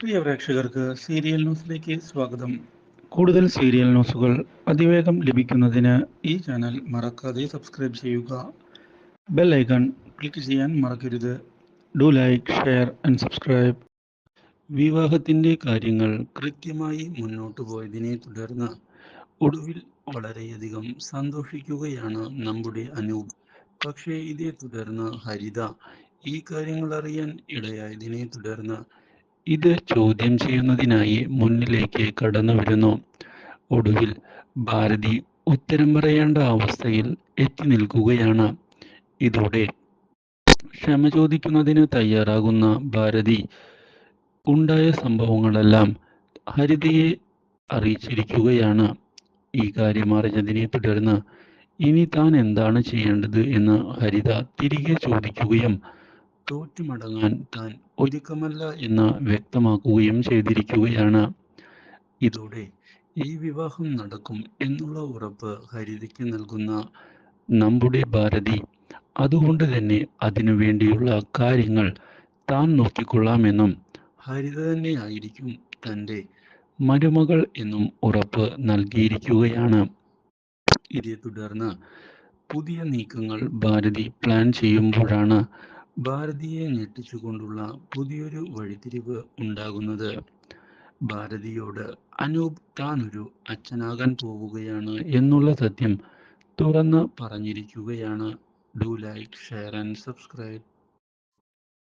പ്രിയ പ്രേക്ഷകർക്ക് സീരിയൽ ന്യൂസിലേക്ക് സ്വാഗതം. കൂടുതൽ സീരിയൽ ന്യൂസുകൾ അതിവേഗം ലഭിക്കുന്നതിന് ഈ ചാനൽ മറക്കാതെ സബ്സ്ക്രൈബ് ചെയ്യുക. ബെൽ ഐക്കൺ ക്ലിക്ക് ചെയ്യാൻ മറക്കരുത്. Do like share and subscribe. വിവാഹത്തിന്റെ കാര്യങ്ങൾ കൃത്യമായി മുന്നോട്ട് പോയതിനെ തുടർന്ന് ഒടുവിൽ വളരെയധികം സന്തോഷിക്കുകയാണ് നമ്മുടെ അനൂപ്. പക്ഷേ ഇതേ തുടർന്ന് ഹരിത ഈ കാര്യങ്ങൾ അറിയാൻ ഇടയായതിനെ തുടർന്ന് ഇത് ചോദ്യം ചെയ്യുന്നതിനായി മുന്നിലേക്ക് കടന്നു വരുന്നു. ഒടുവിൽ ഭാരതി ഉത്തരം പറയേണ്ട അവസ്ഥയിൽ എത്തി നിൽക്കുകയാണ്. ഇതോടെ ക്ഷമ ചോദിക്കുന്നതിന് തയ്യാറാകുന്ന ഭാരതി ഉണ്ടായ സംഭവങ്ങളെല്ലാം ഹരിതയെ അറിയിച്ചിരിക്കുകയാണ്. ഈ കാര്യം അറിഞ്ഞതിനെ തുടർന്ന് ഇനി താൻ എന്താണ് ചെയ്യേണ്ടത് എന്ന് ഹരിത തിരികെ ചോദിക്കുകയും തോറ്റുമടങ്ങാൻ താൻ ഒരുക്കമല്ല എന്ന് വ്യക്തമാക്കുകയും ചെയ്തിരിക്കുകയാണ്. ഇതോടെ ഈ വിവാഹം നടക്കും എന്നുള്ള ഉറപ്പ് ഹരിതയ്ക്ക് നൽകുന്ന നമ്മുടെ ഭാരതി. അതുകൊണ്ട് തന്നെ അതിനു വേണ്ടിയുള്ള കാര്യങ്ങൾ താൻ നോക്കിക്കൊള്ളാമെന്നും ഹരിത തന്നെ ആയിരിക്കും തന്റെ മരുമകൾ എന്നും ഉറപ്പ് നൽകിയിരിക്കുകയാണ്. ഇതേ തുടർന്ന് പുതിയ നീക്കങ്ങൾ ഭാരതി പ്ലാൻ ചെയ്യുമ്പോഴാണ് ഭാരതിയെ ഞെട്ടിച്ചുകൊണ്ടുള്ള പുതിയൊരു വഴിത്തിരിവ് ഉണ്ടാകുന്നത്. ഭാരതിയോട് അനൂപ് താൻ ഒരു അച്ഛനാകാൻ പോവുകയാണ് എന്നുള്ള സത്യം തുറന്ന് പറഞ്ഞിരിക്കുകയാണ്. Do like share and subscribe